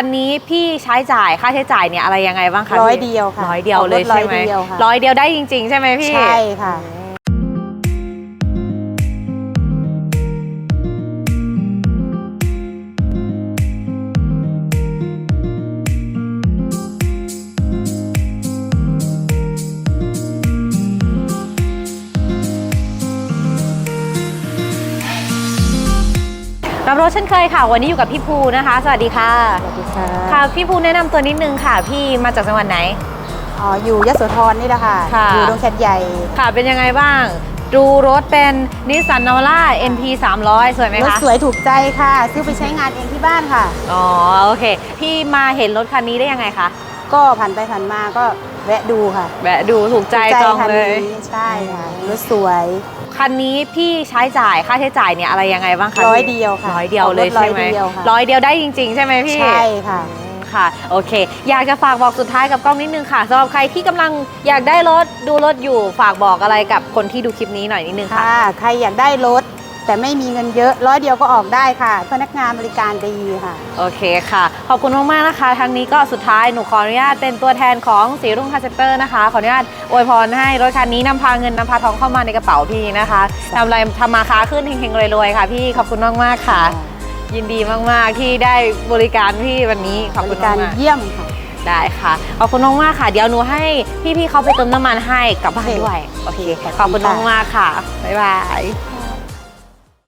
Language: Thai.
คันนี้พี่ใช้จ่ายค่าใช้จ่ายเนี่ยอะไรยังไงบ้างคะร้อยพี่เดียวค่ะร้อยเดียวเลยร้อใช่ยไหมเดียวค่ะร้อยเดียวได้จริง ๆ ใช่ไหมพี่ใช่ค่ะ รับรถเช่นเคยค่ะ วันนี้อยู่กับพี่ภูนะคะ สวัสดีค่ะ สวัสดีค่ะค่ะพี่ภูแนะนำตัวนิดนึงค่ะ พี่มาจากจังหวัดไหน อ๋ออยู่ยโสธรนี่แหละค่ะ ค่ะ อยู่ดงแคทใหญ่ ค่ะเป็นยังไงบ้าง ดูรถเป็นนิสสันนาวาร่า NP 300 สวยไหมรถคะสวยถูกใจค่ะ ซื้อไปใช้งานเองที่บ้านค่ะ อ๋อโอเค พี่มาเห็นรถคันนี้ได้ยังไงคะก็ผ่านไปผ่านมาก็แวะดูค่ะแวะดูถูกใจถูกจองคันเลยนี้ใช่ค่ะ รถสวย คันนี้พี่ใช้จ่ายค่าใช้จ่ายเนี่ยอะไรยังไงบ้างคะร้อยพี่เดียวค่ะร้อยเดียวเลยออกรถใช่ไหมร้อยเดียวค่ะร้อยเดียวได้จริง ๆ ใช่ไหมพี่ใช่ค่ะค่ะโอเค อยากจะฝากบอกสุดท้ายกับกล้องนิดนึงค่ะสำหรับใครที่กำลังอยากได้รถดูรถอยู่ฝากบอกอะไรกับคนที่ดูคลิปนี้หน่อยนิดนึงค่ะค่ะใครอยากได้รถ แต่ไม่มีเงินเยอะร้อยเดียวก็ออกได้ค่ะ พนักงานบริการดีค่ะ โอเคค่ะ ขอบคุณมากๆนะคะ ทางนี้ก็สุดท้ายหนูขออนุญาตเป็นตัวแทนของสีรุ่งคาเซเตอร์นะคะ ขออนุญาตอวยพรให้รถคันนี้นำพาเงินนำพาทองเข้ามาในกระเป๋าพี่นะคะทำอะไรทำมาค้าขึ้นเฮงๆรวยๆค่ะ พี่ขอบคุณมากๆค่ะ ยินดีมากๆที่ได้บริการพี่วันนี้ขอบบคุริณการมากเยี่ยมค่ะๆได้ค่ะ ขอบคุณมากๆค่ะ เดี๋ยวหนูให้พี่ๆเขาไปเติมน้ำมันให้กลับบ้านด้วย โอเค ขอบคุณมากๆค่ะ บ๊ายบาย